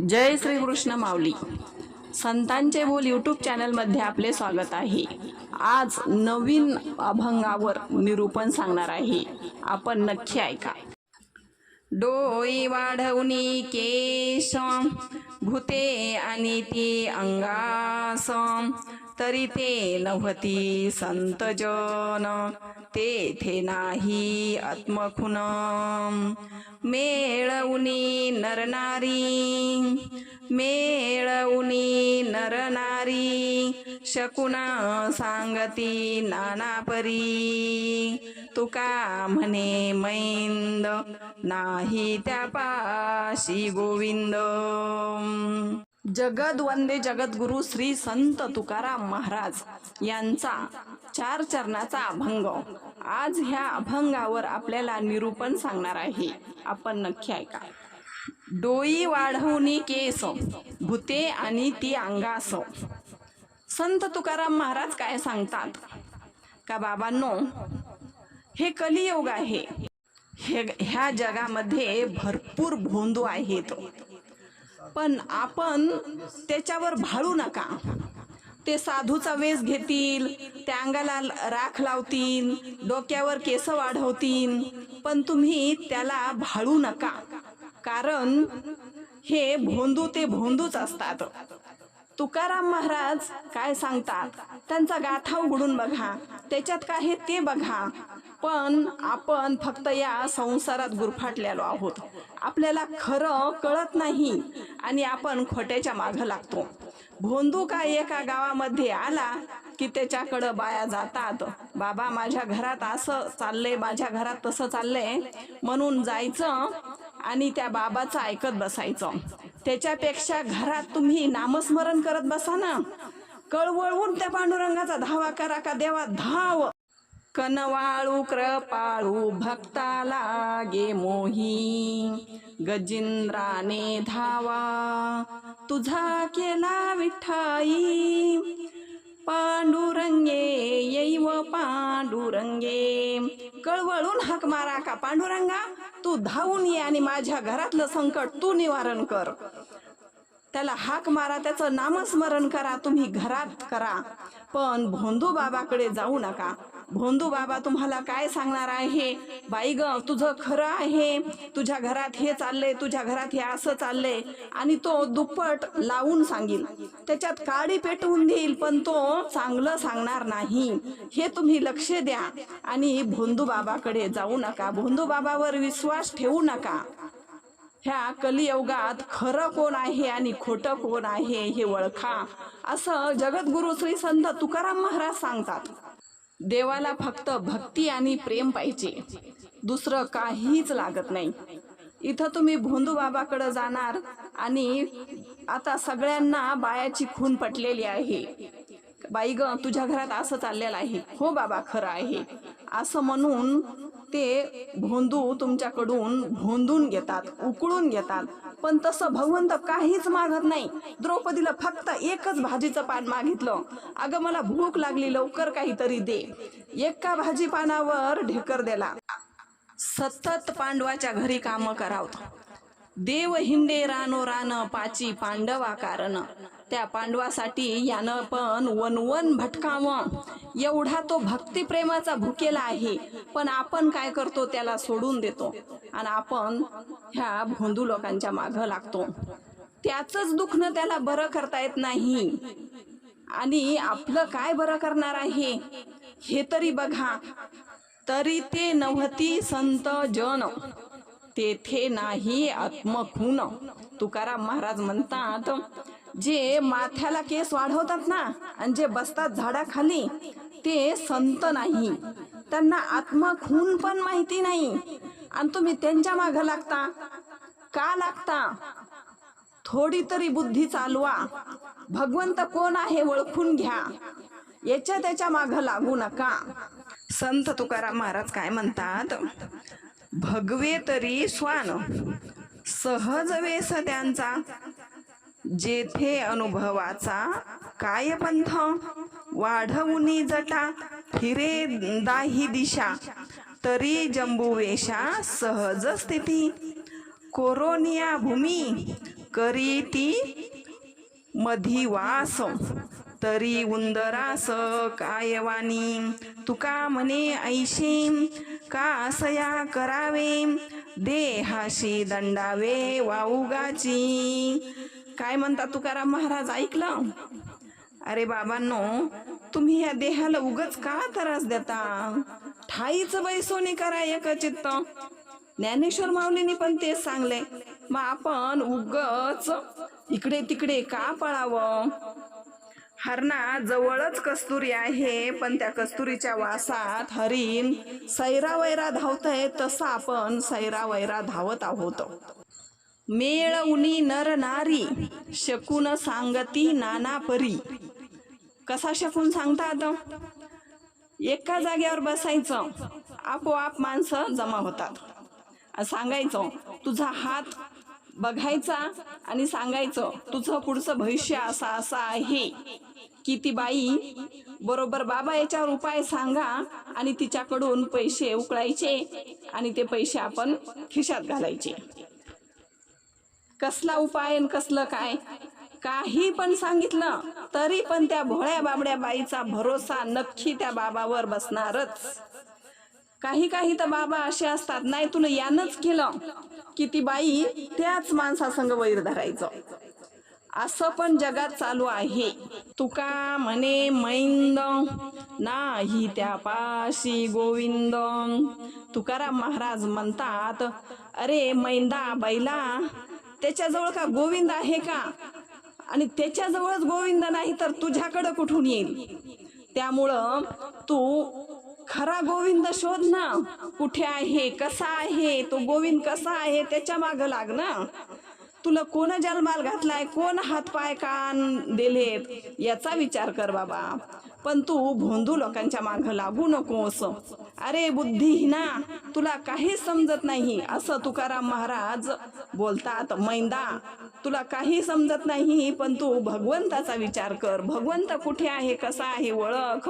जय श्रीकृष्ण माऊली. संतांचे बोल यूट्यूब चॅनलमध्ये आपले स्वागत आहे. आज नवीन अभंगावर निरूपण सांगणार आहे. आपण नक्की ऐका. डोई वाढवणी केश भूते आणि ती अंगास तरी ते नव्हती संतजन तेथे नाही आत्मखुन मेळवणी नरनारी मेळवणी नरनारी शकुना सांगती नानापरी. तुका म्हणे मैंद नाही त्या पाशी गोविंद. जगद वंदे जगद्गुरु श्री संत तुकाराम महाराज यांचा चार चरणाचा अभंग. आज ह्या अभंगावर आपल्याला निरूपण सांगणार आहे. आपण नक्की ऐका. डोई वाढवणी केस भूते आणि ती अंगास. संत तुकाराम महाराज काय सांगतात? का बाबांनो हे कलियोग आहे. हे ह्या जगामध्ये भरपूर भोंदू आहेत. पण आपण त्याच्यावर भाळू नका. ते साधूचा वेश घेतील त्या अंगाला राख लावतील डोक्यावर केस वाढवतील पण तुम्ही त्याला भाळू नका. कारण हे भोंदू ते भोंदूच असतात. तुकाराम महाराज काय सांगतात? त्यांचा गाथा उघडून बघा. त्याच्यात काय आहे ते बघा. पण आपण फक्त या संसारात गुरफाटलेलो आहोत. आपल्याला खरं कळत नाही आणि आपण खोट्याच्या मागं लागतो. भोंदूका एका गावामध्ये आला की त्याच्याकडं बाया जातात? बाबा माझ्या घरात असं चाललंय माझ्या घरात तसं चाललंय. म्हणून जायचं आणि त्या बाबाचं ऐकत बसायचं. त्याच्यापेक्षा घरात तुम्ही नामस्मरण करत बसा ना. कळवळवून त्या पांडुरंगाचा धावा करा का देवा धाव. कनवाळू कृपाळू भक्ता लागे मोही. गजिंद्राने धावा तुझा केला विठाई. पांडुरंगे येईव पांडुरंगे. कळवळून हाक मारा का पांडुरंगा? तू धावून ये आणि माझ्या घरातलं संकट तू निवारण कर. त्याला हाक मारा त्याचं नामस्मरण करा तुम्ही घरात करा. पण भोंदू बाबाकडे जाऊ नका. भोंदू बाबा तुम्हाला काय सांगणार आहे? बाई ग तुझं खरं आहे. तुझ्या घरात हे चाललंय तुझ्या घरात हे असं चाललंय. आणि तो दुप्पट लावून सांगेल. त्याच्यात काडी पेटवून देईल पण तो चांगलं सांगणार नाही. हे तुम्ही लक्ष द्या. आणि भोंदू बाबाकडे जाऊ नका. भोंदू बाबावर विश्वास ठेवू नका. ह्या कलियुगात खरं कोण आहे आणि खोटं कोण आहे हे ओळखा. असं जगद्गुरु श्री संत तुकाराम महाराज सांगतात. देवाला फक्त भक्ती आणि प्रेम पाहिजे. दुसरं काहीच लागत नाही. इथं तुम्ही भोंदू बाबाकडे जाणार आणि आता सगळ्यांना बायाची खून पटलेली आहे. बाई ग तुझ्या घरात असं चाललेलं आहे. हो बाबा खरं आहे. असं म्हणून ते भोंदू तुमच्याकडून भोंदून घेतात उकळून घेतात. पण तसं भगवंत काहीच मागत नाही. द्रौपदीला फक्त एकच भाजीचं पान मागितलं. अगं मला भूक लागली लवकर काहीतरी दे. एका भाजी पानावर ढेकर दिला सतत पांडवाच्या घरी काम करावं. देव हिंडे रानो रान पाची पांडवा कारण. त्या पांडवासाठी यानं पण वनवन भटकावं. एवढा तो भक्तिप्रेमाचा भुकेला आहे. पण आपण काय करतो त्याला सोडून देतो. आणि आपण ह्या भोंदू लोकांच्या मागं लागतो. त्याच दुखणं त्याला बरं करता येत नाही. आणि आपलं काय बरं करणार आहे? हे तरी बघा. तरी ते नव्हती संत जन. तेथे नाही आत्मखून. तुकाराम महाराज म्हणतात जे माथ्याला केस वाढवतात ना आणि जे बसतात झाडाखाली ते संत नाही. त्यांना आत्मखून पण माहिती नाही. आणि तुम्ही त्यांच्या मागं लागता. का लागता? थोडी तरी बुद्धी चालवा. भगवंत कोण आहे ओळखून घ्या. याच्या त्याच्या मागं लागू नका. संत तुकाराम महाराज काय म्हणतात? भगवे तरी स्वान. सहज वेस त्यांचा. जेथे अनुभवाचा काय पंथ वाढवुनी जटा फिरे दाही दिशा तरी जंबुवेशा सहज स्थिती. कोरोनिया भूमी करी ती मधी वास तरी उंदरास कायवानी. तुका म्हणे ऐशी का असया करावे? देहाशी दंडावे वाऊगाची काय म्हणता तुकाराम महाराज? ऐकलं? अरे बाबांनो तुम्ही या देहाला उगच का त्रास देता? ठाईच बैसोनी करा एक चित्त ज्ञानेश्वर माऊलीने पण तेच सांगले. मग आपण उगच इकडे तिकडे का पळावं? हरणा जवळच कस्तुरी आहे पण त्या कस्तुरीच्या वासात हरिण सैरा वैरा आहे तसं आपण सैरा वैरा धावत आहोत. मेळ उनी नर नारी शकून सांगती नाना परी. कसा शकून सांगतात एका जागेवर बसायचं आपोआप माणसं जमा होतात. सांगायचं तुझा हात बघायचा आणि सांगायचं तुझं पुढचं भविष्य असा असा आहे. की ती बाई बरोबर बाबा याच्यावर उपाय सांगा आणि तिच्याकडून पैसे उकळायचे आणि ते पैसे आपण खिशात घालायचे. कसला उपाय कसलं काय? काही पण सांगितलं तरी पण त्या भोळ्या बाबड्या बाईचा भरोसा नक्की त्या बाबावर बसणारच. काही काही तर बाबा असे असतात नाही तुला यानंच केलं की ती बाई त्याच माणसासंग वैर धरायचं. असं पण जगात चालू आहे. तुका म्हणे मैंद नाही त्या पाशी गोविंद. तुकाराम महाराज म्हणतात अरे मैंदा बैला त्याच्याजवळ का गोविंद आहे का? आणि त्याच्याजवळच गोविंद नाही तर तुझ्याकडं कुठून येईल? त्यामुळं तू खरा गोविंद शोध ना. कुठे आहे? कसा आहे? तो गोविंद कसा आहे? त्याच्या मागं लाग ना. तुला कोण जन्माल घातलाय? कोण हातपाय कान दिलेत? याचा विचार कर बाबा. पण तू भोंदू लोकांच्या मागं लागू नकोस. अरे बुद्धिहीना तुला काही समजत नाही असं तुकाराम महाराज बोलतात. मैंदा तुला काही समजत नाही पण तू भगवंताचा विचार कर. भगवंत कुठे आहे कसा आहे ओळख?